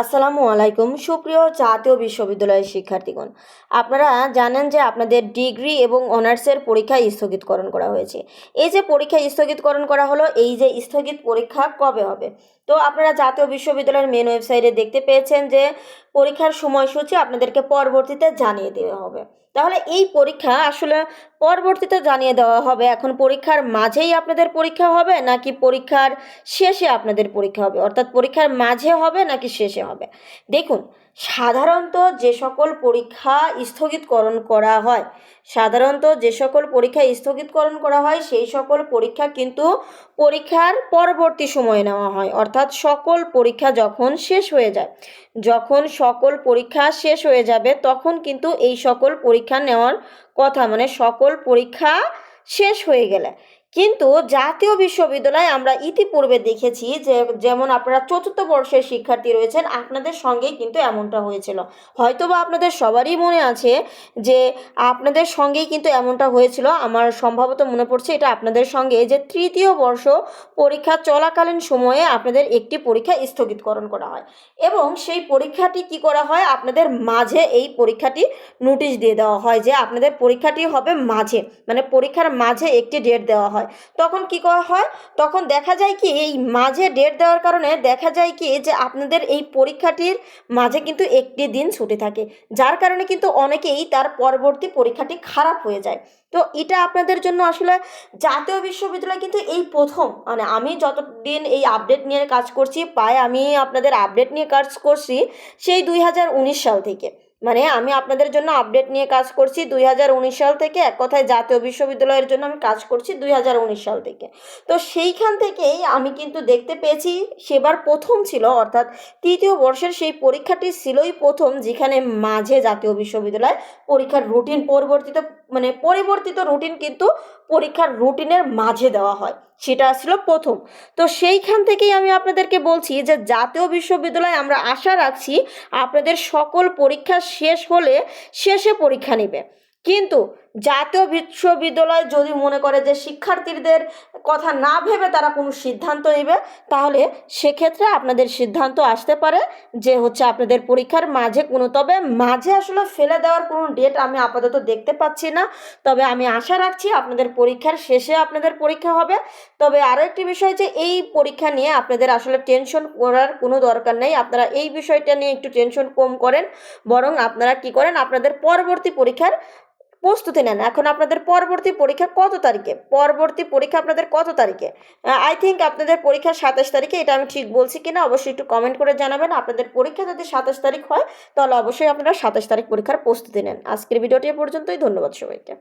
আসসালামু আলাইকুম। সুপ্রিয় জাতীয় বিশ্ববিদ্যালয়ের শিক্ষার্থীগণ, আপনারা জানেন যে আপনাদের ডিগ্রি এবং অনার্সের পরীক্ষা স্থগিতকরণ করা হয়েছে। এই যে পরীক্ষা স্থগিতকরণ করা হলো, এই যে স্থগিত পরীক্ষা কবে হবে? তো আপনারা জাতীয় বিশ্ববিদ্যালয়ের মেন ওয়েবসাইটে দেখতে পেয়েছেন যে পরীক্ষার সময়সূচি আপনাদেরকে পরবর্তীতে জানিয়ে দেওয়া হবে। তাহলে এই পরীক্ষা আসলে পরবর্তীতে জানিয়ে দেওয়া হবে। এখন পরীক্ষার মাঝেই আপনাদের পরীক্ষা হবে নাকি পরীক্ষার শেষে আপনাদের পরীক্ষা হবে? অর্থাৎ পরীক্ষার মাঝে হবে নাকি শেষে হবে? দেখুন সাধারণত যে সকল পরীক্ষা স্থগিতকরণ করা হয়, সাধারণত যে সকল পরীক্ষা স্থগিতকরণ করা হয়, সেই সকল পরীক্ষা কিন্তু পরীক্ষার পরবর্তী সময়ে নেওয়া হয়। অর্থাৎ সকল পরীক্ষা যখন শেষ হয়ে যায়, যখন সকল পরীক্ষা শেষ হয়ে যাবে, তখন কিন্তু এই সকল পরীক্ষা নেওয়ার কথা মানে সকল পরীক্ষা শেষ হয়ে গেলে। কিন্তু জাতীয় বিশ্ববিদ্যালয়ে আমরা ইতিপূর্বে দেখেছি যে, যেমন আপনারা চতুর্থ বর্ষের শিক্ষার্থী রয়েছেন, আপনাদের সঙ্গেই কিন্তু এমনটা হয়েছিল। হয়তোবা আপনাদের সবারই মনে আছে যে, আপনাদের সঙ্গেই কিন্তু এমনটা হয়েছিল। আমার সম্ভবত মনে পড়ছে এটা আপনাদের সঙ্গে যে, তৃতীয় বর্ষ পরীক্ষা চলাকালীন সময়ে আপনাদের একটি পরীক্ষা স্থগিতকরণ করা হয় এবং সেই পরীক্ষাটি কি করা হয়? আপনাদের মাঝে এই পরীক্ষাটি নোটিশ দিয়ে দেওয়া হয় যে, আপনাদের পরীক্ষাটি হবে মাঝে মানে পরীক্ষার মাঝে একটি ডেট দেওয়া হয়। তখন কি করা হয়? তখন দেখা যায় কি, এই মাঝে ডেট দেওয়ার কারণে দেখা যায় কি, যে আপনাদের এই পরীক্ষাটির মাঝে কিন্তু একটি দিন ছুটি থাকে। যার কারণে কিন্তু অনেকেই তার পরবর্তী পরীক্ষাটি খারাপ হয়ে যায়। তো এটা আপনাদের জন্য আসলে জাতীয় বিশ্ববিদ্যালয় কিন্তু এই প্রথম। মানে আমি যতদিন এই আপডেট নিয়ে কাজ করছি, প্রায় আমি আপনাদের আপডেট নিয়ে কাজ করছি, সেই দুই হাজার উনিশ সাল থেকে। মানে আমি আপনাদের জন্য আপডেট নিয়ে কাজ করছি দুই হাজার উনিশ সাল থেকে। এক কথায় জাতীয় বিশ্ববিদ্যালয়ের জন্য আমি কাজ করছি দুই হাজার উনিশ সাল থেকে। তো সেইখান থেকেই আমি কিন্তু দেখতে পেয়েছি, সেবার প্রথম ছিল, অর্থাৎ তৃতীয় বর্ষের সেই পরীক্ষাটি ছিলই প্রথম, যেখানে মাঝে জাতীয় বিশ্ববিদ্যালয় পরীক্ষার রুটিন পরিবর্তিত মানে পরিবর্তিত রুটিন কিন্তু পরীক্ষার রুটিনের মাঝে দেওয়া হয়, সেটা ছিল প্রথম। তো সেইখান থেকেই আমি আপনাদেরকে বলছি যে জাতীয় বিশ্ববিদ্যালয়ে আমরা আশা রাখছি আপনাদের সকল পরীক্ষা শেষ হলে শেষে পরীক্ষা নেবে। কিন্তু জাতীয় বিশ্ববিদ্যালয় যদি মনে করে যে শিক্ষার্থীদের কথা না ভেবে তারা কোনো সিদ্ধান্ত নেবে, তাহলে সেক্ষেত্রে আপনাদের সিদ্ধান্ত আসতে পারে যে হচ্ছে আপনাদের পরীক্ষার মাঝে কোনো, তবে মাঝে আসলে ফেলে দেওয়ার কোনো ডেট আমি আপাতত দেখতে পাচ্ছি না। তবে আমি আশা রাখছি আপনাদের পরীক্ষার শেষে আপনাদের পরীক্ষা হবে। তবে আরও একটি বিষয় যে এই পরীক্ষা নিয়ে আপনাদের আসলে টেনশন করার কোনো দরকার নেই। আপনারা এই বিষয়টা নিয়ে একটু টেনশন কম করেন। বরং আপনারা কি করেন, আপনাদের পরবর্তী পরীক্ষার প্রস্তুতি নেন। এখন আপনাদের পরবর্তী পরীক্ষা কত তারিখে? পরবর্তী পরীক্ষা আপনাদের কত তারিখে? আই থিঙ্ক আপনাদের পরীক্ষা সাতাশ তারিখে, এটা আমি ঠিক বলছি কিনা অবশ্যই একটু কমেন্ট করে জানাবেন। আপনাদের পরীক্ষা যদি সাতাশ তারিখ হয়, তাহলে অবশ্যই আপনারা সাতাশ তারিখ পরীক্ষার প্রস্তুতি নেন। আজকের ভিডিওটি পর্যন্তই, ধন্যবাদ সবাইকে।